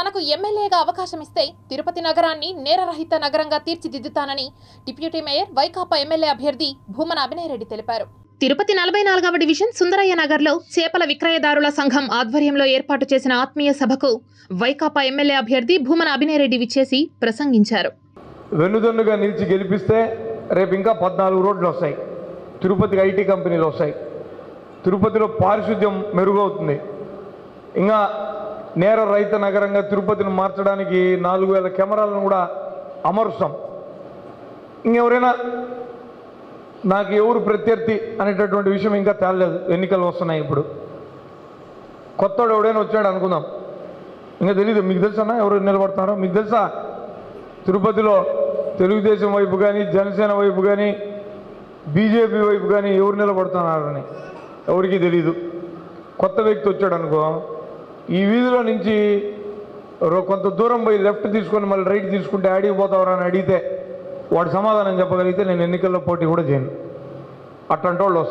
తనకు ఎమ్మెల్యేగా అవకాశం ఇస్తే తిరుపతి నగరాన్ని నేరరహిత నగరంగా తీర్చిదిద్దుతానని డిప్యూటీ మేయర్ వైకాపా ఎమ్మెల్యే అభ్యర్థి భూమన అభినయరెడ్డి తెలిపారు. తిరుపతి నలభై నాలుగవ డివిజన్ సుందరయ్య నగర్లో చేపల విక్రయదారుల సంఘం ఆధ్వర్యంలో ఏర్పాటు చేసిన ఆత్మీయ సభకు వైకాపా ఎమ్మెల్యే అభ్యర్థి భూమన అభినయరెడ్డి విచ్చేసి ప్రసంగించారు. వెన్నుదన్నుగా నిలిచి గెలిపిస్తే రేపు ఇంకా పద్నాలుగు రోడ్లు వస్తాయి. తిరుపతికి ఐటీ కంపెనీలు వస్తాయి. తిరుపతిలో పారిశుద్ధ్యం మెరుగవుతుంది. ఇంకా నేర రహిత నగరంగా తిరుపతిని మార్చడానికి నాలుగు వేల కెమెరాలను కూడా అమరుస్తాం. ఇంకెవరైనా నాకు ఎవరు ప్రత్యర్థి అనేటటువంటి విషయం ఇంకా తేలలేదు. ఎన్నికలు వస్తున్నాయి ఇప్పుడు. కొత్తవాడు ఎవడైనా వచ్చాడు అనుకుందాం. ఇంకా తెలీదు. మీకు తెలుసా ఎవరు నిలబడుతున్నారో మీకు తెలుసా? తిరుపతిలో తెలుగుదేశం వైపు కానీ జనసేన వైపు కానీ బీజేపీ వైపు కానీ ఎవరు నిలబడుతున్నారని ఎవరికి తెలీదు. కొత్త వ్యక్తి వచ్చాడు అనుకో. ఈ వీధిలో నుంచి రో- కొంత దూరం పోయి లెఫ్ట్ తీసుకొని మళ్ళీ రైట్ తీసుకుంటే ఆడికి పోతావరా అని అడిగితే వాడు సమాధానం చెప్పగలిగితే నేను ఎన్నికల్లో పోటీ కూడా చేయను. అట్లాంటి వాళ్ళు